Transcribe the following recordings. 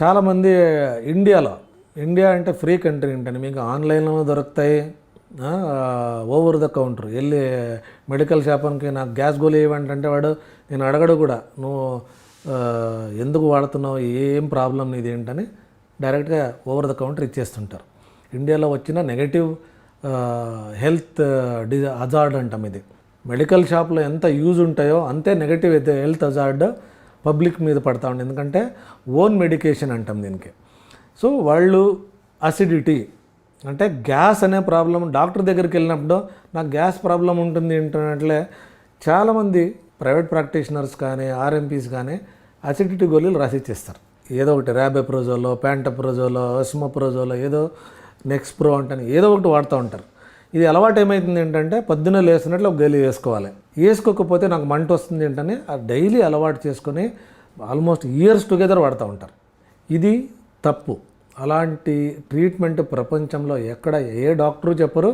చాలామంది ఇండియాలో ఇండియా అంటే ఫ్రీ కంట్రీ ఏంటండి మీకు ఆన్లైన్లో దొరుకుతాయి ఓవర్ ద కౌంటర్. వెళ్ళి మెడికల్ షాప్కి నాకు గ్యాస్ గోళీ ఇవ్వండి అంటే వాడు నేను అడగడు కూడా నువ్వు ఎందుకు వాడుతున్నావు ఏం ప్రాబ్లం నీది ఏంటని డైరెక్ట్గా ఓవర్ ద కౌంటర్ ఇచ్చేస్తుంటారు. ఇండియాలో వచ్చిన నెగటివ్ హెల్త్ డి అజార్డ్ అంటాం ఇది. మెడికల్ షాప్లో ఎంత యూజ్ ఉంటాయో అంతే నెగటివ్ అయితే హెల్త్ అజార్డ్ పబ్లిక్ మీద పడతా ఉండే. ఎందుకంటే ఓన్ మెడికేషన్ అంటాం దీనికి. సో వాళ్ళు అసిడిటీ అంటే గ్యాస్ అనే ప్రాబ్లం డాక్టర్ దగ్గరికి వెళ్ళినప్పుడు నాకు గ్యాస్ ప్రాబ్లం ఉంటుంది ఏంటంటే చాలామంది ప్రైవేట్ ప్రాక్టీషనర్స్ కానీ ఆర్ఎంపీస్ కానీ అసిడిటీ గోళీలు రాసిచ్చేస్తారు. ఏదో ఒకటి ర్యాబెప్రోజోలో ప్యాంటప్రోజోలో ఎస్మోప్రోజోలో ఏదో నెక్స్ట్ ప్రో ఏదో ఒకటి వాడుతూ ఉంటారు. ఇది అలవాటు ఏమవుతుంది ఏంటంటే పొద్దున్న లేసినట్లు ఒక గేలి వేసుకోవాలి. వేసుకోకపోతే నాకు మంట వస్తుంది ఏంటని ఆ డైలీ అలవాటు చేసుకొని ఆల్మోస్ట్ ఇయర్స్ టుగెదర్ వాడుతూ ఉంటారు. ఇది తప్పు. అలాంటి ట్రీట్మెంట్ ప్రపంచంలో ఎక్కడ ఏ డాక్టరు చెప్పరు.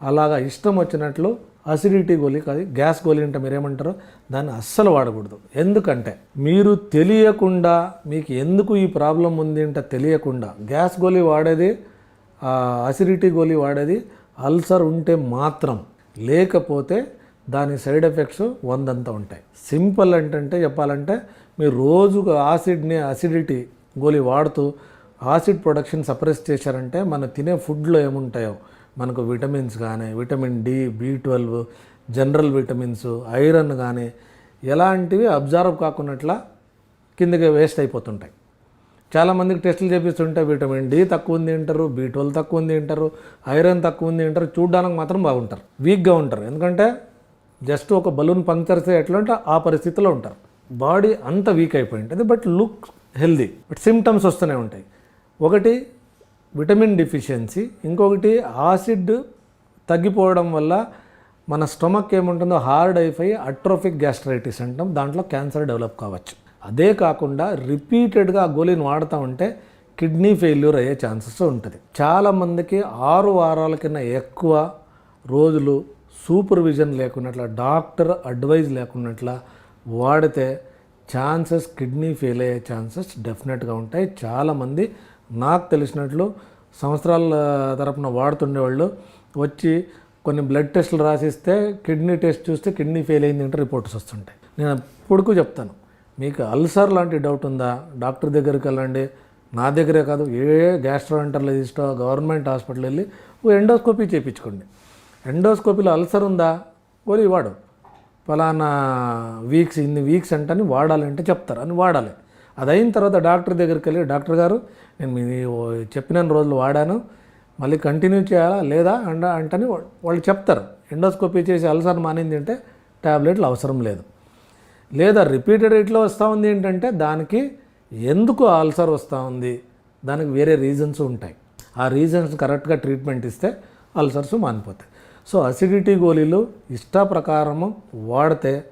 అలాగా ఇష్టం వచ్చినట్లు అసిడిటీ గోళీ కాదు గ్యాస్ గోళీ అంటే మీరేమంటారు? దాన్ని అస్సలు వాడకూడదు. ఎందుకంటే మీరు తెలియకుండా మీకు ఎందుకు ఈ ప్రాబ్లం ఉంది అంటే తెలియకుండా గ్యాస్ గోళీ వాడేది అసిడిటీ గోళీ వాడేది అల్సర్ ఉంటే మాత్రం లేకపోతే దాని సైడ్ ఎఫెక్ట్స్ వందంతా ఉంటాయి. సింపుల్ ఏంటంటే చెప్పాలంటే మీరు రోజుకు యాసిడ్ని అసిడిటీ గోళీ వాడుతూ యాసిడ్ ప్రొడక్షన్ సప్రెస్ చేశారంటే మనం తినే ఫుడ్లో ఏముంటాయో మనకు విటమిన్స్ కానీ vitamin D B twelve general vitamins iron కానీ ఎలాంటివి అబ్జర్వ్ కాకున్నట్లా కిందకి వేస్ట్ అయిపోతుంటాయి. చాలామందికి టెస్టులు చేపిస్తుంటే విటమిన్ డి తక్కువ ఉంది తింటారు బి ట్వెల్వ్ తక్కువ ఉంది తింటారు ఐరన్ తక్కువ ఉంది తింటారు చూడడానికి మాత్రం బాగుంటారు వీక్గా ఉంటారు. ఎందుకంటే జస్ట్ ఒక బలూన్ పంక్చర్సే ఎట్లా అంటే ఆ పరిస్థితిలో ఉంటారు. బాడీ అంత వీక్ అయిపోయి ఉంటుంది but look healthy. But symptoms వస్తూనే ఉంటాయి. ఒకటి విటమిన్ డిఫిషియన్సీ ఇంకొకటి ఆసిడ్ తగ్గిపోవడం వల్ల మన స్టొమక్ ఏముంటుందో హార్డ్ అయిపోయి అట్రోఫిక్ గ్యాస్ట్రైటిస్ అంటాం. దాంట్లో క్యాన్సర్ డెవలప్ కావచ్చు. అదే కాకుండా రిపీటెడ్గా ఆ గోళీని వాడుతూ ఉంటే కిడ్నీ ఫెయిల్యూర్ అయ్యే ఛాన్సెస్ ఉంటుంది. చాలామందికి ఆరు వారాల కింద ఎక్కువ రోజులు సూపర్విజన్ లేకున్నట్ల డాక్టర్ అడ్వైజ్ లేకున్నట్ల వాడితే ఛాన్సెస్ కిడ్నీ ఫెయిల్ అయ్యే ఛాన్సెస్ డెఫినెట్గా ఉంటాయి. చాలామంది నాకు తెలిసినట్లు సంవత్సరాల తరపున వాడుతుండేవాళ్ళు వచ్చి కొన్ని బ్లడ్ టెస్టులు రాసిస్తే కిడ్నీ టెస్ట్ చూస్తే కిడ్నీ ఫెయిల్ అయింది అంటే రిపోర్ట్స్ వస్తుంటాయి. నేను ఎప్పుడుకు చెప్తాను. మీకు అల్సర్ లాంటి డౌట్ ఉందా? డాక్టర్ దగ్గరికి వెళ్ళండి. నా దగ్గరే కాదు ఏ గ్యాస్ట్రోఎంటర్లజిస్టో గవర్నమెంట్ హాస్పిటల్ వెళ్ళి ఓ ఎండోస్కోపీ చేయించుకోండి. ఎండోస్కోపీలో అల్సర్ ఉందా? గోళీ వాడు ఫలానా వీక్స్ ఇన్ని వీక్స్ అంటని వాడాలంటే చెప్తారు అని వాడాలి. అది అయిన తర్వాత డాక్టర్ దగ్గరికి వెళ్ళి డాక్టర్ గారు నేను మీ చెప్పిన రోజులు వాడాను మళ్ళీ కంటిన్యూ చేయాలా లేదా అంట అంటని వాళ్ళు చెప్తారు. ఎండోస్కోపీ చేసి అల్సర్ మానింది అంటే ట్యాబ్లెట్లు అవసరం లేదు. లేదా రిపీటెడ్ ఇట్లా వస్తూ ఉంది ఏంటంటే దానికి ఎందుకు ఆల్సర్ వస్తూ ఉంది? దానికి వేరే రీజన్స్ ఉంటాయి. ఆ రీజన్స్ కరెక్ట్గా ట్రీట్మెంట్ ఇస్తే అల్సర్స్ మానిపోతాయి. సో అసిడిటీ గోళీలు ఇష్ట ప్రకారము వాడితే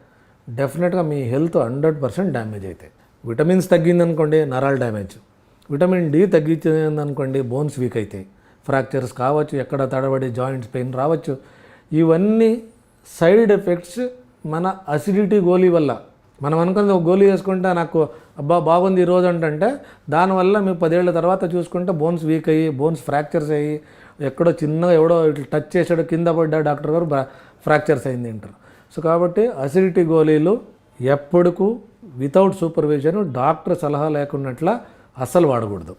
డెఫినెట్గా మీ హెల్త్ హండ్రెడ్ పర్సెంట్ డ్యామేజ్ అవుతాయి. విటమిన్స్ తగ్గిందనుకోండి నరాల డ్యామేజ్ విటమిన్ డి తగ్గించిందనుకోండి బోన్స్ వీక్ అవుతాయి. ఫ్రాక్చర్స్ కావచ్చు ఎక్కడ తడబడి జాయింట్స్ పెయిన్ రావచ్చు. ఇవన్నీ సైడ్ ఎఫెక్ట్స్ మన అసిడిటీ గోళీ వల్ల. మనం అనుకున్నది ఒక గోళీ వేసుకుంటే నాకు అబ్బా బాగుంది ఈరోజు అంటే దానివల్ల మేము పదేళ్ళ తర్వాత చూసుకుంటే బోన్స్ వీక్ అయ్యి బోన్స్ ఫ్రాక్చర్స్ అయ్యి ఎక్కడో చిన్నగా ఎవడో ఇట్లా టచ్ చేశాడు కింద పడ్డా డాక్టర్ గారు ఫ్రాక్చర్స్ అయింది అంటారు. సో కాబట్టి అసిడిటీ గోళీలు ఎప్పటికూ వితౌట్ సూపర్విజన్ డాక్టర్ సలహా లేకున్నట్ల అస్సలు వాడకూడదు.